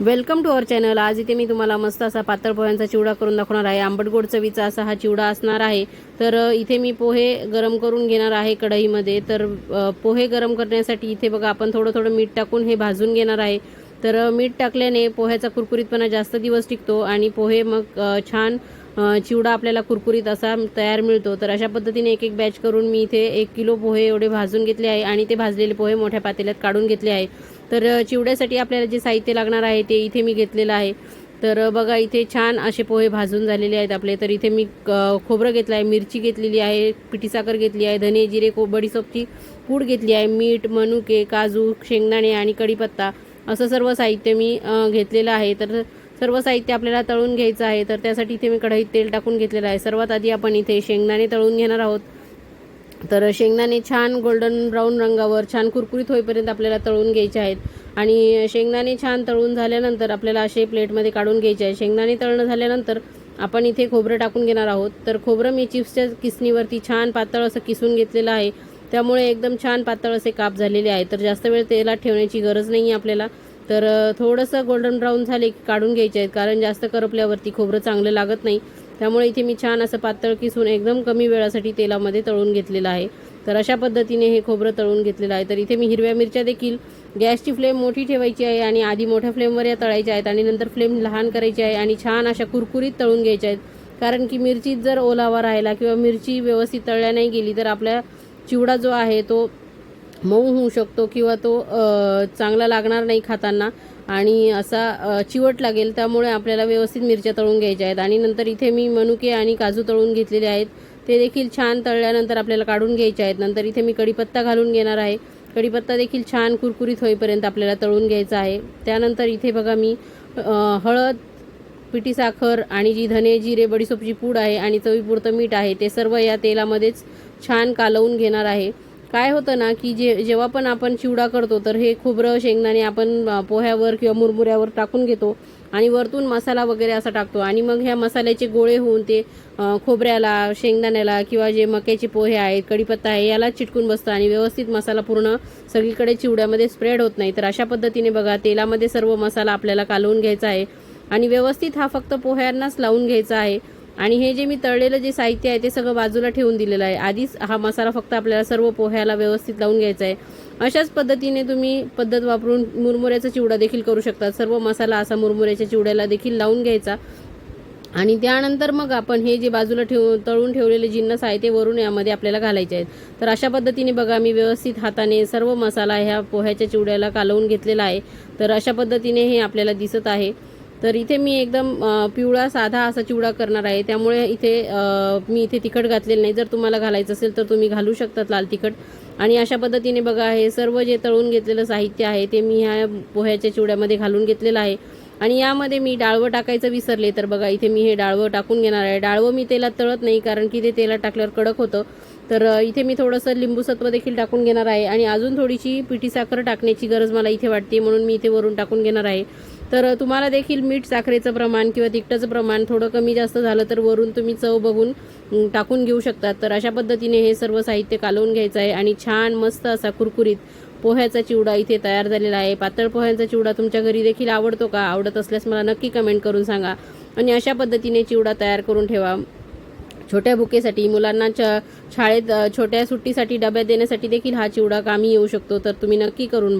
Welcome to our channel. आज इथे मी तुम्हाला मस्त असा पातळ पोह्यांचा चिवडा करून दाखवणार आहे. आंबट गोड चवीचा असा हा चिवडा असणार आहे. तर इथे मी पोहे गरम करून घेणार आहे कढईमध्ये. तर पोहे गरम करण्यासाठी इथे बघा आपण थोडं थोडं मीठ टाकून हे भाजून घेणार आहे. तर मीठ टाकल्याने पोह्याचा कुरकुरीतपणा जास्त दिवस टिकतो आणि पोहे मग छान चिवडा आपल्याला कुरकुरीत असा तयार मिळतो. तर अशा पद्धतीने एक एक बॅच करून मी इथे एक किलो पोहे एवढे भाजून घेतले आहे आणि ते भाजलेले पोहे मोठ्या पातेल्यात काढून घेतले आहे. तर चिवड्यासाठी आपल्याला जे साहित्य लागणार आहे ते इथे मी घेतलेलं आहे. तर बघा इथे छान असे पोहे भाजून झालेले आहेत आपले. तर इथे मी क- खोबरं घेतलं आहे मिरची घेतलेली आहे पिठी साखर घेतली आहे धने जिरे को बडीसोपची पूड घेतली आहे मीठ मनुके काजू शेंगदाणे आणि कढीपत्ता असं सर्व साहित्य मी घेतलेलं आहे. तर सर्व साहित्य आपल्याला तळून घ्यायचं आहे तर त्यासाठी इथे मी कढईत तेल टाकून घेतलेलं आहे. सर्वात आधी आपण इथे शेंगदाणे तळून घेणार आहोत. तर शेंगदाणे छान गोल्डन ब्राऊन रंगावर छान कुरकुरीत होईपर्यंत आपल्याला तळून घ्यायचे आहेत. आणि शेंगदाणे छान तळून झाल्यानंतर आपल्याला असे प्लेटमध्ये काढून घ्यायचे आहे. शेंगदाणे तळणं झाल्यानंतर आपण इथे खोबरं टाकून घेणार आहोत. तर खोबरं मी चिप्सच्या किसणीवरती छान पातळ असं किसून घेतलेलं आहे. त्यामुळे एकदम छान पातळ असे काप झालेले आहे तर जास्त वेळ तेलात ठेवण्याची गरज नाही आहे आपल्याला. तर थोडंसं गोल्डन ब्राऊन झाले की काढून घ्यायचे आहेत कारण जास्त करपल्यावरती खोबरं चांगलं लागत नाही. त्यामुळे इथे मी छान असं पातळ किसून एकदम कमी वेळासाठी तेलामध्ये तळून घेतलेलं आहे. तर अशा पद्धतीने हे खोबरं तळून घेतलेलं आहे. तर इथे मी हिरव्या मिरच्या देखील गॅसची फ्लेम मोठी ठेवायची आहे आणि आधी मोठ्या फ्लेमवर या तळायच्या आहेत आणि नंतर फ्लेम लहान करायची आहे आणि छान अशा कुरकुरीत तळून घ्यायच्या आहेत. कारण की मिरचीत जर ओलावा राहिला किंवा मिरची व्यवस्थित तळल्या नाही गेली तर आपल्या चिवडा जो आहे तो मऊ होऊ शकतो किंवा तो चांगला लागणार नाही खाताना. आणि असा चिवट लागेल त्यामुळे आपल्याला व्यवस्थित मिरच्या तळून घ्यायच्या आहेत. आणि नंतर इथे मी मनुके आणि काजू तळून घेतलेले आहेत. ते देखील छान तळल्यानंतर आपल्याला काढून घ्यायचे आहेत. नंतर इथे मी कढीपत्ता घालून घेणार आहे. कढीपत्ता देखील छान कुरकुरीत होईपर्यंत आपल्याला तळून घ्यायचा आहे. त्यानंतर इथे बघा मी हळद पिठी साखर आणि जी धने जिरे बडीसोपची पूड आहे आणि चवीपुरतं मीठ आहे. ते सर्व या तेलामध्येच छान कालवून घेणार आहे. काय होतं ना की जे जेव्हा पण आपण चिवडा करतो तर हे खोबरं शेंगदाणे आपण पोह्यावर किंवा मुरमुऱ्यावर टाकून घेतो आणि वरतून मसाला वगैरे असा टाकतो आणि मग ह्या मसाल्याचे गोळे होऊन ते खोबऱ्याला शेंगदाण्याला किंवा जे मक्याचे पोहे आहेत कढीपत्ता आहे याला चिटकून बसतं आणि व्यवस्थित मसाला पूर्ण सगळीकडे चिवड्यामध्ये स्प्रेड होत नाही. तर अशा पद्धतीने बघा तेलामध्ये सर्व मसाला आपल्याला कालवून घ्यायचा आहे आणि व्यवस्थित हा फक्त पोह्यांनाच लावून घ्यायचा आहे. आणि हे जे मी तळलेलं जे साहित्य आहे ते सगळं बाजूला ठेवून दिलेलं आहे. आधीच हा मसाला फक्त आपल्याला सर्व पोह्याला व्यवस्थित लावून घ्यायचा आहे. अशाच पद्धतीने तुम्ही पद्धत वापरून मुरमुऱ्याचा चिवडा देखील करू शकता सर्व मसाला असा मुरमुऱ्याच्या चिवड्याला देखील लावून घ्यायचा. आणि त्यानंतर मग आपण हे जे बाजूला ठेव तळून ठेवलेले जिन्नस आहे ते वरून यामध्ये आपल्याला घालायचे आहेत. तर अशा पद्धतीने बघा मी व्यवस्थित हाताने सर्व मसाला ह्या पोह्याच्या चिवड्याला कालवून घेतलेला आहे. तर अशा पद्धतीने हे आपल्याला दिसत आहे. तर इथे मी एकदम पिवळा साधा असा चिवडा करणार आहे. त्यामुळे इथे मी इथे तिखट घातलेलं नाही. जर तुम्हाला घालायचं असेल तर तुम्ही घालू शकतात लाल तिखट. आणि अशा पद्धतीने बघा हे सर्व जे तळून घेतलेलं साहित्य आहे ते मी ह्या पोह्याच्या चिवड्यामध्ये घालून घेतलेलं आहे. आणि यामध्ये मी डाळवं टाकायचं विसरले तर बघा इथे मी हे डाळवं टाकून घेणार आहे. डाळवं मी तेलात तळत नाही कारण की ते तेलात टाकल्यावर कडक होतं. तर इथे मी थोडंसं लिंबूसत्व देखील टाकून घेणार आहे. आणि अजून थोडीशी पिठी साखर टाकण्याची गरज मला इथे वाटते म्हणून मी इथे वरून टाकून घेणार आहे. तर तुम्हाला देखील मीठ साखरेचं प्रमाण किंवा तिखटाचं प्रमाण थोडं कमी जास्त झालं तर वरून तुम्ही चव बघून टाकून घेऊ शकतात तर अशा पद्धतीने हे सर्व साहित्य कालवून घ्यायचं आहे आणि छान मस्त असा कुरकुरीत पोह्याचा चिवडा इथे तयार झालेला आहे. पातळ पोह्यांचा चिवडा तुमच्या घरी देखील आवडतो का? आवडत असल्यास मला नक्की कमेंट करून सांगा. आणि अशा पद्धतीने चिवडा तयार करून ठेवा. छोट्या बुकेसाठी मुलांना च शाळेत छोट्या सुट्टीसाठी डब्यात देण्यासाठी देखील हा चिवडा कामी येऊ शकतो. तर तुम्ही नक्की करून